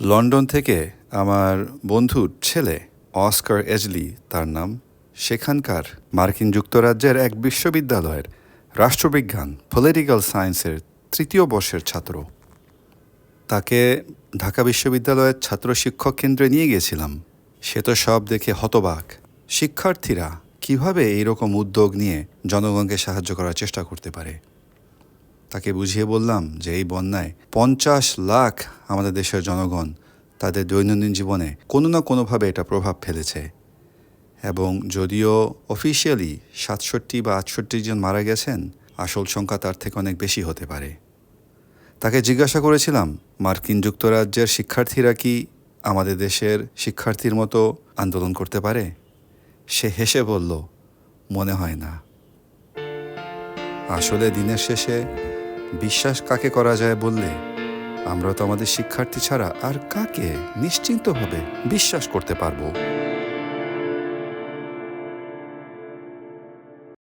London থেকে আমার বন্ধুর ছেলে অস্কার এজলি, তার নাম। সেখানকার মার্কিন যুক্তরাজ্যের এক বিশ্ববিদ্যালয়ের রাষ্ট্রবিজ্ঞান পলিটিক্যাল সায়েন্সের তৃতীয় বর্ষের ছাত্র। তাকে ঢাকা বিশ্ববিদ্যালয়ের ছাত্র শিক্ষক কেন্দ্রে নিয়ে গিয়েছিলাম। সে তো সব দেখে হতবাক। শিক্ষার্থীরা কীভাবে এইরকম উদ্যোগ নিয়ে জনগণকে সাহায্য করার চেষ্টা করতে পারে? তাকে বুঝিয়ে বললাম যে এই বন্যায় পঞ্চাশ লাখ আমাদের দেশের জনগণ তাদের দৈনন্দিন জীবনে কোনো না কোনোভাবে এটা প্রভাব ফেলেছে। এবং যদিও অফিসিয়ালি সাতষট্টি বা আটষট্টি জন মারা গেছেন, আসল সংখ্যা তার থেকে অনেক বেশি হতে পারে। তাকে জিজ্ঞাসা করেছিলাম, মার্কিন যুক্তরাজ্যের শিক্ষার্থীরা কি আমাদের দেশের শিক্ষার্থীর মতো আন্দোলন করতে পারে? সে হেসে বলল, মনে হয় না। আসলে দিনের শেষে বিশ্বাস কাকে করা যায় বললে? আমরা তো আমাদের শিক্ষার্থী ছাড়া আর কাকে নিশ্চিন্তভাবে বিশ্বাস করতে পারব?